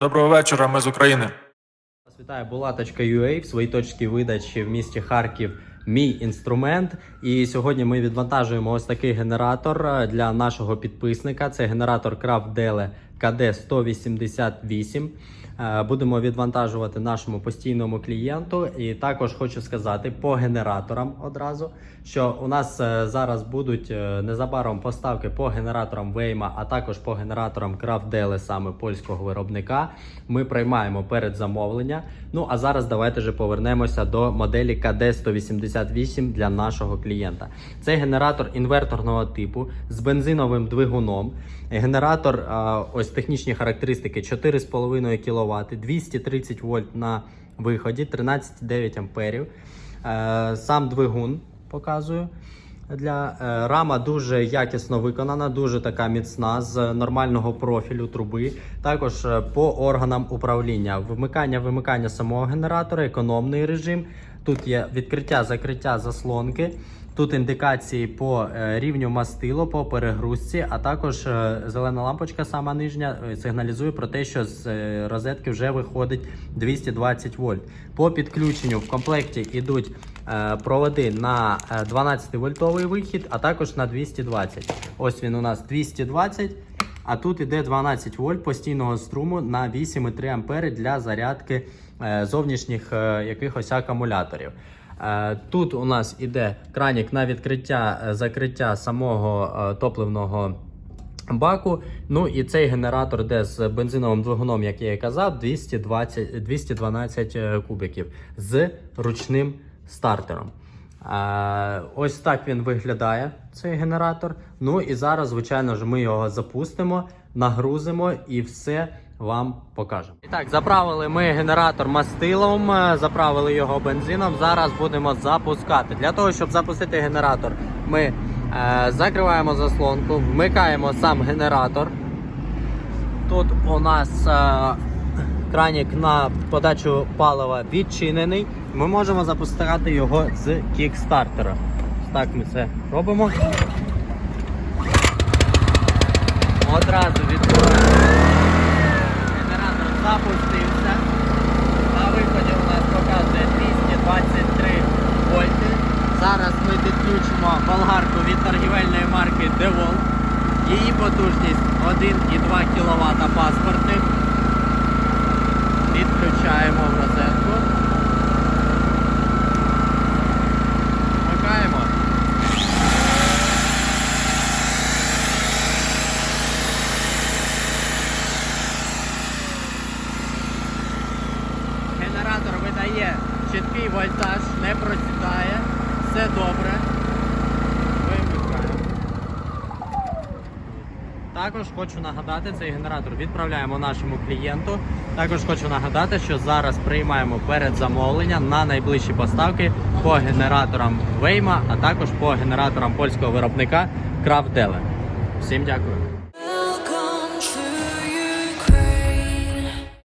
Доброго вечора, ми з України. Вас вітає Булаточка.ua в своїй точці видачі в місті Харків. Мій інструмент, і сьогодні ми відвантажуємо ось такий генератор для нашого підписника. Це генератор Craft КД-188. Е, будемо відвантажувати нашому постійному клієнту. І також хочу сказати по генераторам одразу, що у нас е, зараз будуть е, незабаром поставки по генераторам Вейма, а також по генераторам Крафделе, саме польського виробника. Ми приймаємо передзамовлення. Ну а зараз давайте же повернемося до моделі КД-188 для нашого клієнта. Це генератор інверторного типу з бензиновим двигуном. Генератор ось ось технічні характеристики: 4,5 кВт, 230 вольт на виході, 13,9 амперів. Е, Сам двигун показую. Для е, рама дуже якісно виконана, дуже така міцна з нормального профілю труби. Також е, по органам управління. Вмикання вимикання самого генератора, економний режим. Тут є відкриття, закриття заслонки. Тут індикації по е, рівню мастилу, по перегрузці, а також е, зелена лампочка, сама нижня, е, сигналізує про те, що з розетки вже виходить 220 вольт. По підключенню в комплекті йдуть проводи на 12 вольтовий вихід, а також на 220. Ось він у нас 220. А тут іде 12 вольт постійного струму на 8,3 ампери для зарядки зовнішніх якихось акумуляторів. Е, Тут у нас іде кранік на відкриття е, закриття самого е, топливного баку. Ну і цей генератор, де з бензиновим двигуном, як я і казав, 220, 212 е, кубиків з ручним стартером. Ось так він виглядає, цей генератор. Ну і зараз, звичайно ж, ми його запустимо, нагрузимо і все вам покажемо. І так, заправили ми генератор мастилом, е, заправили його бензином. Зараз будемо запускати. Для того, щоб запустити генератор, ми е, закриваємо заслонку, вмикаємо сам генератор. Тут у нас е, кранік на подачу палива відчинений. Ми можемо запускати його з кікстартера. Так ми це робимо. Одразу відкриваємо. Генератор запустився. На виході у нас показує 223 вольти. Зараз ми підключимо болгарку від торгівельної марки DeWalt. Її потужність 1,2 кВт паспортних. Підключаємо в розетку. Вмикаємо. Генератор видає чіткий вольтаж, не просідає, все добре. Також хочу нагадати, цей генератор відправляємо нашому клієнту. Також хочу нагадати, що зараз приймаємо передзамовлення на найближчі поставки по генераторам Вейма, а також по генераторам польського виробника Крафтделе. Всім дякую.